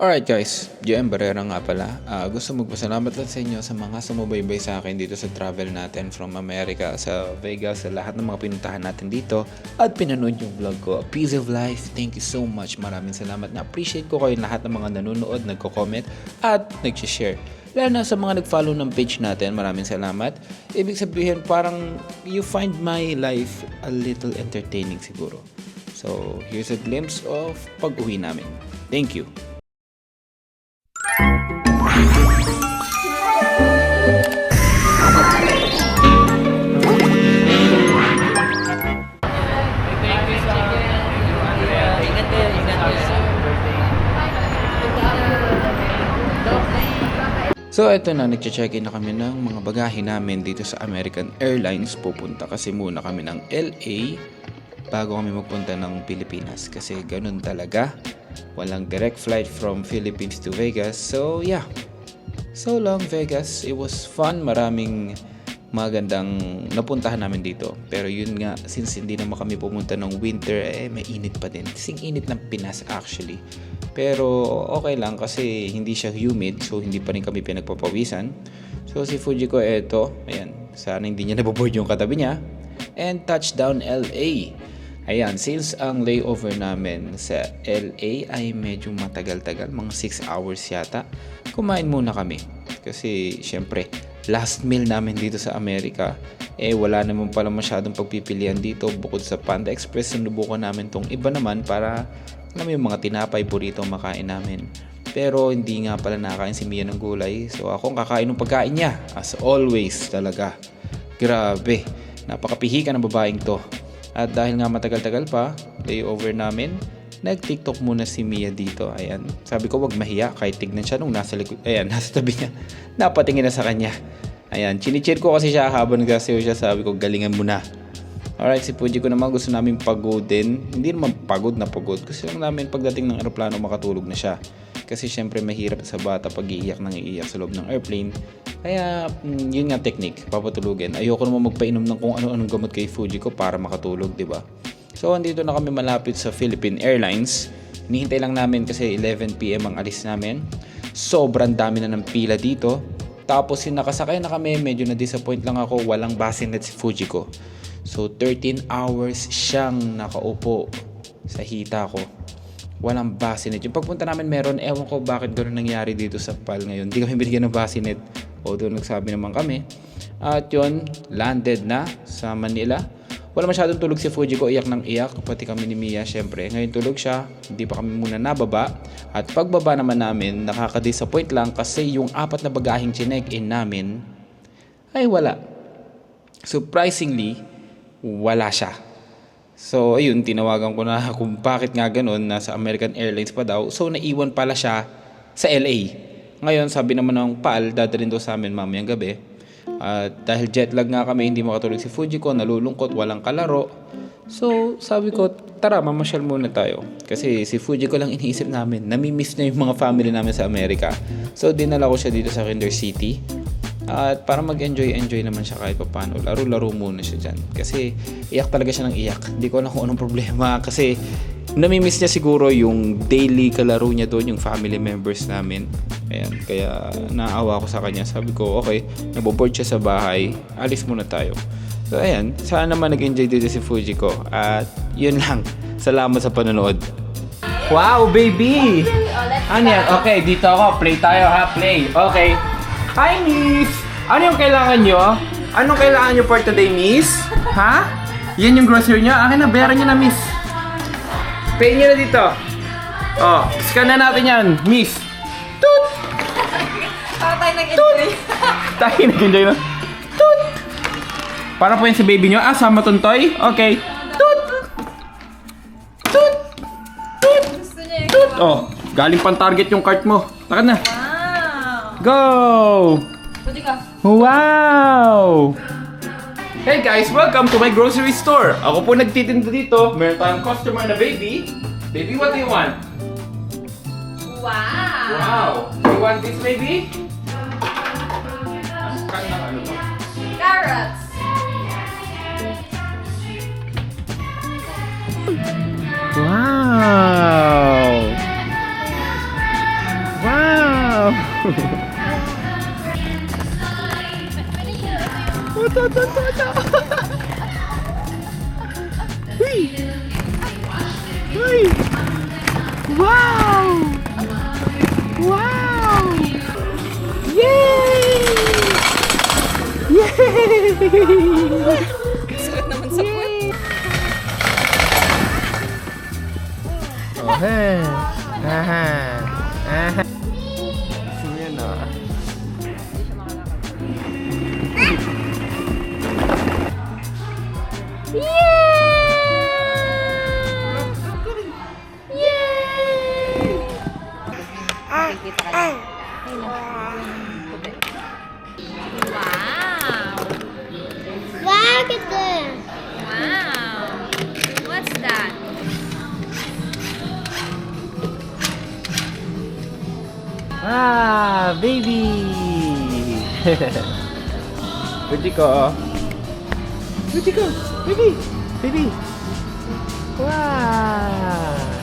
Alright guys, JM Barrera nga pala. Ah, gusto magpasalamat lang sa inyo sa mga sumubaybay sa akin dito sa travel natin from America sa Vegas, sa lahat ng mga pinuntahan natin dito at pinanood yung vlog ko. A Piece of Life, thank you so much. Maraming salamat. Na-appreciate ko kayo lahat ng mga nanonood, nagko-comment at nag-share. Lalo na sa mga nag-follow ng page natin, maraming salamat. Ibig sabihin, parang you find my life a little entertaining siguro. So, here's a glimpse of pag-uwi namin. Thank you. So eto na, nagche-check-in na kami ng mga bagahe namin dito sa American Airlines. Pupunta kasi muna kami ng LA bago kami magpunta ng Pilipinas. Kasi ganun talaga. Walang direct flight from Philippines to Vegas. So yeah, so long Vegas. It was fun. Maraming magandang napuntahan namin dito. Pero yun nga, since hindi naman kami pumunta ng winter, eh may init pa din. Kasing init ng Pinas actually. Pero okay lang kasi hindi siya humid so hindi pa rin kami pinagpapawisan. So si Fujiko eto, ayan, sana hindi niya naboboard yung katabi niya. And touchdown LA. Ayan, since ang layover namin sa LA ay medyo matagal-tagal, mga 6 hours yata, kumain muna kami. Kasi syempre, last meal namin dito sa Amerika, eh wala naman pala masyadong pagpipilian dito bukod sa Panda Express, sinubukan namin tong iba naman para alam yung mga tinapay, burrito makain namin. Pero hindi nga pala nakakain si Mia ng gulay. So ako ang kakain ng pagkain niya. As always talaga. Grabe. Napakapihika ng babaeng to. At dahil nga matagal-tagal pa, layover namin, nag-tiktok muna si Mia dito. Ayan. Sabi ko wag mahiya kahit tignan siya nung nasa likod. Ayan, nasa tabi niya. Napatingin na sa kanya. Ayan, chinichir ko kasi siya habang nagsasayaw siya. Sabi ko, galingan mo na. Alright, si Fuji ko naman gusto namin pagodin. Hindi naman pagod na pagod. Gusto lang namin pagdating ng aeroplano makatulog na siya. Kasi syempre mahirap sa bata pag iiyak nang iiyak sa loob ng airplane. Kaya mm, yun nga technique, papatulugin. Ayoko naman magpainom ng kung ano-anong gamot kay Fuji ko para makatulog, di ba? So andito na kami malapit sa Philippine Airlines. Hinihintay lang namin kasi 11pm ang alis namin. Sobrang dami na ng pila dito. Tapos yung nakasakay na kami, medyo na-disappoint lang ako, walang bassinet si Fujiko. So 13 hours siyang nakaupo sa hita ko. Walang bassinet. Yung pagpunta namin meron, ewan ko bakit gano'n nangyari dito sa PAL ngayon. Hindi kami binigyan ng bassinet. Although nagsabi naman kami. At yun, landed na sa Manila. Wala masyadong tulog si Fuji ko, iyak ng iyak. Pati kami ni Mia, syempre. Ngayon tulog siya, hindi pa kami muna nababa. At pagbaba naman namin, nakaka-disappoint lang kasi yung apat na bagaheng chinek-in namin ay wala. Surprisingly, wala siya. So, ayun, tinawagan ko na kung bakit nga ganun, nasa American Airlines pa daw. So, naiwan pala siya sa LA. Ngayon, sabi naman ng PAL, dadalhin daw sa amin mamayang gabi. At dahil jet lag nga kami, hindi makatulog si Fujiko, nalulungkot, walang kalaro. So, sabi ko, tara, mamasyal muna tayo. Kasi si Fujiko lang iniisip namin. Namimiss niya yung mga family namin sa Amerika. So, dinala ko siya dito sa Kinder City. At para mag-enjoy-enjoy naman siya kahit paano. Laro-laro muna siya dyan. Kasi iyak talaga siya ng iyak. Hindi ko alam kung anong problema. Kasi namimiss niya siguro yung daily kalaro niya doon, yung family members namin. Ayan, kaya naawa ko sa kanya. Sabi ko, okay, naboboard siya sa bahay. Alis muna tayo. So ayan, sana naman nag-enjoy dito si Fujiko. At yun lang. Salamat sa panonood. Wow, baby! Ano yan? Okay, dito ako. Play tayo ha, play. Okay. Hi, Miss! Ano yung kailangan nyo? Anong kailangan nyo for today, Miss? Ha? Yan yung grocery nyo? Akin na, bayaran nyo na, Miss. Pay nyo na dito. Oh, scan na natin yan, Miss. Toot! Para tayo nag-enjoy. Tayo nag-enjoy na. Toot! Para po yan si baby nyo. Ah, sama tuntoy? Okay. Toot! Toot! Toot! Toot! Oh, galing pang target yung cart mo. Lakad na. Wow! Go! Pwede ka. Wow! Hey guys, welcome to my grocery store. Ako po nagtitinda dito. Meron tayong customer na baby. Baby, what do you want? Wow! Wow! You want this baby? Ka ng ano ba? Carrots! Wow! Ito, ito, ito, ito. Uy! Uy! Wow! Wow! Yay! Yay! Suot naman sa puwet. Okay. Aha. Aha. Yan o. Kita Wow! Wow, look at this. Wow! What's that? Ah, baby! Pwede ko. Pwede ko. Baby! Baby! Wow!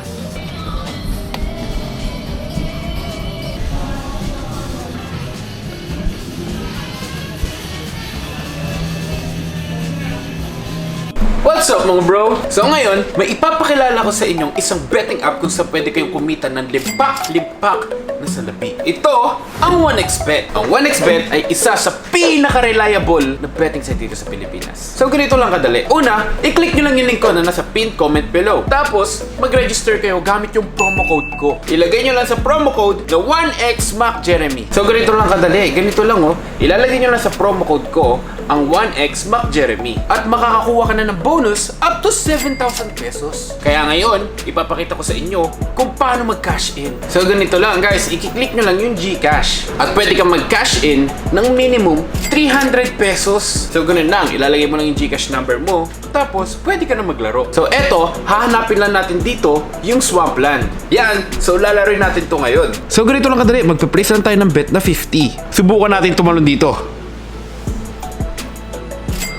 What's up mga bro? So ngayon, may ipapakilala ko sa inyong isang betting app kung saan pwede kayong kumita ng limpak-limpak na salapi. Ito ang 1xBet. Ang 1xBet ay isa sa pinaka-reliable na betting site dito sa Pilipinas. So ganito lang kadali. Una, i-click nyo lang yung link ko na nasa pinned comment below. Tapos, mag-register kayo gamit yung promo code ko. Ilagay nyo lang sa promo code na 1xMacJeremy. So ganito lang kadali. Ganito lang oh. Ilalagay nyo lang sa promo code ko ang 1xMacJeremy. At makakakuha ka na ng bonus up to 7,000 pesos. Kaya ngayon, ipapakita ko sa inyo kung paano mag-cash in. So ganito lang guys, i-click nyo lang yung GCash. At pwede kang mag-cash in ng minimum 300 pesos. So ganun lang, ilalagay mo lang yung GCash number mo. Tapos, pwede ka na maglaro. So eto, hahanapin lang natin dito yung Swampland. Yan, so lalaroin natin to ngayon. So ganito lang kadali, magpa-place lang tayo ng bet na 50. Subukan natin tumalon dito.